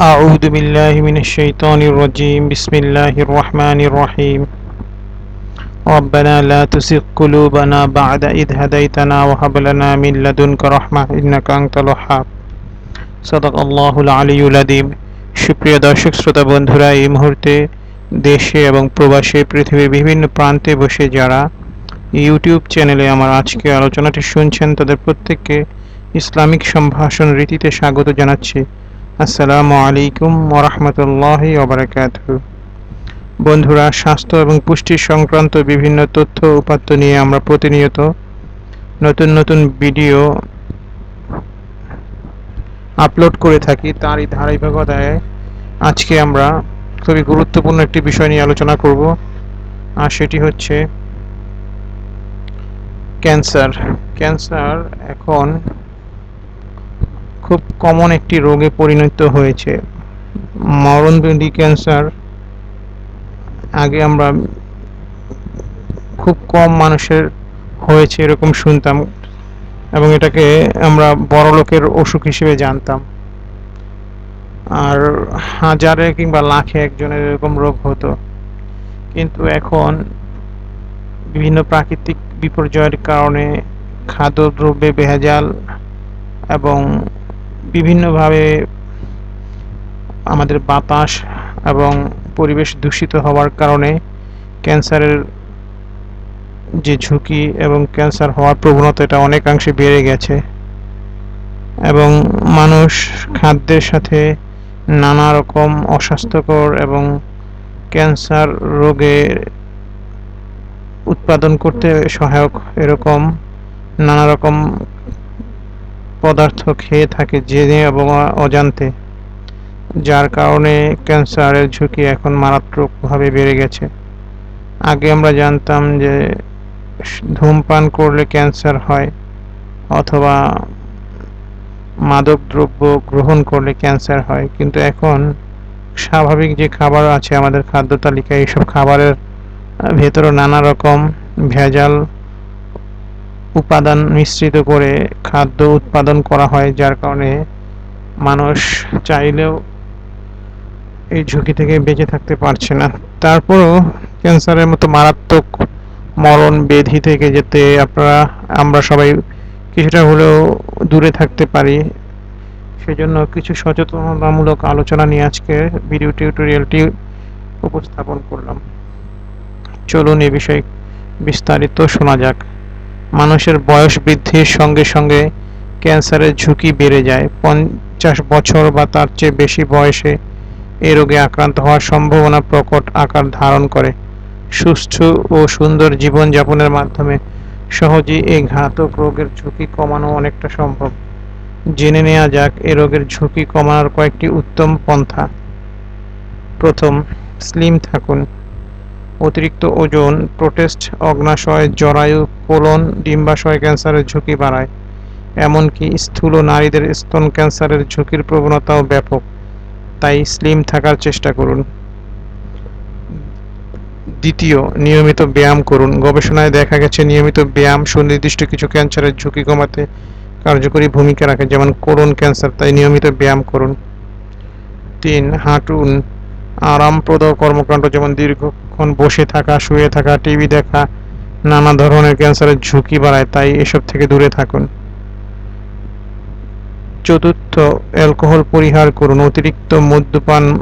أعوذ بالله من الشيطان الرجيم بسم الله الرحمن الرحيم ربنا لا تزغ قلوبنا بعد إذ هديتنا وهب لنا من لدنك رحمة إنك أنت الوهاب صدق الله العلي العظيم সুপ্রিয় দর্শক শ্রোতা বন্ধুরা এই মুহূর্তে দেশে এবং প্রবাসে পৃথিবীর বিভিন্ন প্রান্তে বসে যারা ইউটিউব চ্যানেলে আমার আজকে আলোচনাটি শুনছেন তাদের প্রত্যেককে ইসলামিক সম্ভাষণ রীতিতে স্বাগত জানাচ্ছি আসসালামু আলাইকুম ওরহমতুল্লাহি ওবরাকাত বন্ধুরা, স্বাস্থ্য এবং পুষ্টি সংক্রান্ত বিভিন্ন তথ্য উপাত্ত নিয়ে আমরা প্রতিনিয়ত নতুন নতুন ভিডিও আপলোড করে থাকি। তারই ধারাবাহিকতায় আজকে আমরা খুবই গুরুত্বপূর্ণ একটি বিষয় নিয়ে আলোচনা করব, আর সেটি হচ্ছে ক্যান্সার। ক্যান্সার এখন খুব কমন একটি রোগে পরিণত হয়েছে। মরণবেদী ক্যান্সার আগে আমরা খুব কম মানুষের হয়েছে এরকম শুনতাম এবং এটাকে আমরা বড় লোকের অসুখ হিসেবে জানতাম। আর হাজারে কিংবা লাখে একজনের এরকম রোগ হতো। কিন্তু এখন বিভিন্ন প্রাকৃতিক বিপর্যয়ের কারণে খাদ্যদ্রব্যে ভেজাল এবং বিভিন্নভাবে আমাদের বাতাস এবং পরিবেশ দূষিত হওয়ার কারণে ক্যান্সারের যে ঝুঁকি এবং ক্যান্সার হওয়ার প্রবণতা এটা অনেকাংশে বেড়ে গেছে। এবং মানুষ খাদ্যের সাথে নানা রকম অস্বাস্থ্যকর এবং ক্যান্সার রোগে উৎপাদন করতে সহায়ক এরকম নানা রকম পদার্থ খেয়ে থাকে জেনে এবং অজান্তে, যার কারণে ক্যান্সারের ঝুঁকি এখন মারাত্মকভাবে বেড়ে গেছে। আগে আমরা জানতাম যে ধূমপান করলে ক্যান্সার হয়, অথবা মাদক দ্রব্য গ্রহণ করলে ক্যান্সার হয়, কিন্তু এখন স্বাভাবিক যে খাবার আছে আমাদের খাদ্য তালিকায়, এইসব খাবারের ভেতরে নানা রকম ভেজাল উপাদান মিশ্রিত করে খাদ্য উৎপাদন করা হয়, যার কারণে মানুষ চাইলেও এই ঝুঁকি থেকে বেঁচে থাকতে পারছে না। তারপরও ক্যান্সারের মতো মারাত্মক মরণ বেধি থেকে যেতে আপনারা, আমরা সবাই কিছুটা হলেও দূরে থাকতে পারি। সেজন্য কিছু সচেতনতামূলক আলোচনা নিয়ে আজকে ভিডিও টিউটোরিয়ালটি উপস্থাপন করলাম। চলুন এ বিষয়ে বিস্তারিত শোনা যাক। মানুষের বয়স বৃদ্ধির সঙ্গে সঙ্গে ক্যান্সারের ঝুঁকি বেড়ে যায়। পঞ্চাশ বছর বা তার চেয়ে বেশি বয়সে এ রোগে আক্রান্ত হওয়ার সম্ভাবনা প্রকট আকার ধারণ করে। সুস্থ ও সুন্দর জীবনযাপনের মাধ্যমে সহজেই এই ঘাতক রোগের ঝুঁকি কমানো অনেকটা সম্ভব। জেনে নেওয়া যাক, এ রোগের ঝুঁকি কমানোর কয়েকটি উত্তম পন্থা। প্রথম, স্লিম থাকুন। অতিরিক্ত ওজন, প্রোটেস্ট, অগ্নাশয়, জরায়ু, কোলন, ডিম্বাশয় ক্যান্সারের ঝুঁকি বাড়ায়, এমনকি স্থূল নারীদের স্তন ক্যান্সারের ঝুঁকির প্রবণতাও ব্যাপক। তাই স্লিম থাকার চেষ্টা করুন। দ্বিতীয়, নিয়মিত ব্যায়াম করুন। গবেষণায় দেখা গেছে, নিয়মিত ব্যায়াম সুনির্দিষ্ট কিছু ক্যান্সারের ঝুঁকি কমাতে কার্যকরী ভূমিকা রাখে, যেমন কোলন ক্যান্সার। তাই নিয়মিত ব্যায়াম করুন। তিন, হাঁটুন। আরামপ্রদ কর্মকাণ্ড, যেমন দীর্ঘক্ষণ বসে থাকা, শুয়ে থাকা, টিভি দেখা, নানা ধরনের ক্যান্সারের ঝুঁকি বাড়ায়, তাই এসব থেকে দূরে থাকুন। চতুর্থ, অ্যালকোহল পরিহার করুন। অতিরিক্ত মদ্যপান,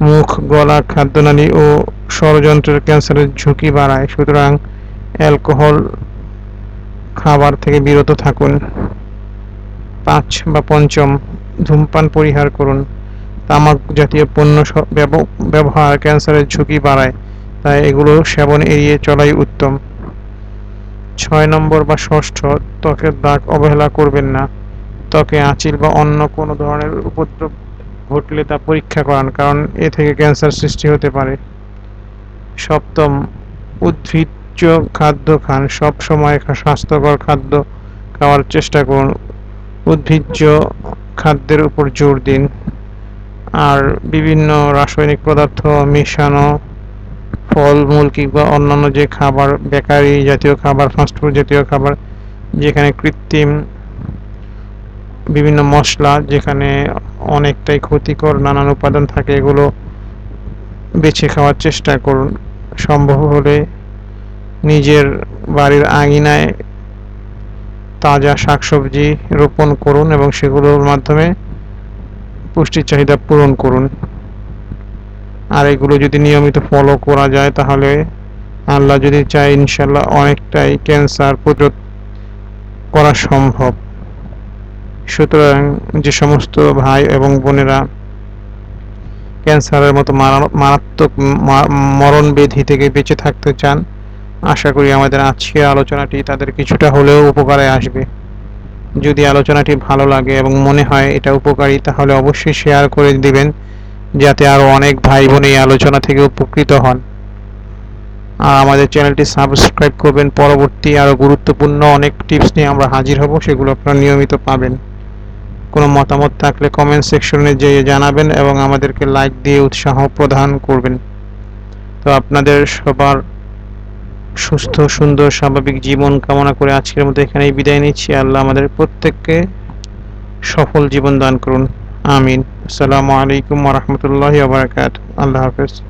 মুখ, গলা, খাদ্যনালী ও ষড়যন্ত্রের ক্যান্সারের ঝুঁকি বাড়ায়। সুতরাং অ্যালকোহল খাবার থেকে বিরত থাকুন। পাঁচ বা পঞ্চম, ধূমপান পরিহার করুন। তামাক জাতীয় পণ্য ব্যবহার ক্যান্সারের ঝুঁকি বাড়ায়, তাই এগুলো সেবন এড়িয়ে চলাই উত্তম। ছয় নম্বর বা ষষ্ঠ ত্বকের দাগ অবহেলা করবেন না। ত্বকে আঁচিল বা অন্য কোনো ধরনের উপদ্রব ঘটলে তা পরীক্ষা করান, কারণ এ থেকে ক্যান্সার সৃষ্টি হতে পারে। সপ্তম, উদ্ভিজ্জ খাদ্য খান। সব সময় স্বাস্থ্যকর খাদ্য খাওয়ার চেষ্টা করুন। উদ্ভিজ্জ খাদ্যের উপর জোর দিন। আর বিভিন্ন রাসায়নিক পদার্থ, মেশানো ফলমূল কিংবা অন্যান্য যে খাবার, বেকারি জাতীয় খাবার ফাস্টফুড জাতীয় খাবার, যেখানে কৃত্রিম বিভিন্ন মশলা, যেখানে অনেকটাই ক্ষতিকর নানান উপাদান থাকে, এগুলো বেছে খাওয়ার চেষ্টা করুন। সম্ভব হলে নিজের বাড়ির আঙিনায় তাজা শাকসবজি রোপণ করুন এবং সেগুলোর মাধ্যমে পুষ্টির চাহিদা পূরণ করুন। আর এগুলো যদি নিয়মিত ফলো করা যায় তাহলে আল্লাহ যদি চায় ইনশাল্লাহ অনেকটাই ক্যান্সার প্রতিরোধ করা সম্ভব। সুতরাং যে সমস্ত ভাই এবং বোনেরা ক্যান্সারের মতো মারাত্মক মরণ ব্যাধি থেকে বেঁচে থাকতে চান, আশা করি আমাদের আজকের আলোচনাটি তাদের কিছুটা হলেও উপকারে আসবে। যদি আলোচনাটি ভালো লাগে এবং মনে হয় এটা উপকারী, তাহলে অবশ্যই শেয়ার করে দিবেন, যাতে আরও অনেক ভাই বোন এই আলোচনা থেকে উপকৃত হন। আর আমাদের চ্যানেলটি সাবস্ক্রাইব করবেন, পরবর্তী আরও গুরুত্বপূর্ণ অনেক টিপস নিয়ে আমরা হাজির হব, সেগুলো আপনারা নিয়মিত পাবেন। কোনো মতামত থাকলে কমেন্ট সেকশনে যেয়ে জানাবেন এবং আমাদেরকে লাইক দিয়ে উৎসাহ প্রদান করবেন। তো আপনাদের সবার সুস্থ, সুন্দর, স্বাভাবিক জীবন কামনা করে আজকের মতো এখানেই বিদায় নিচ্ছি। আল্লাহ আমাদের প্রত্যেককে সফল জীবন দান করুন। আমিন। আসসালামু আলাইকুম ওয়া আবরাকাত আল্লাহ হাফেজ।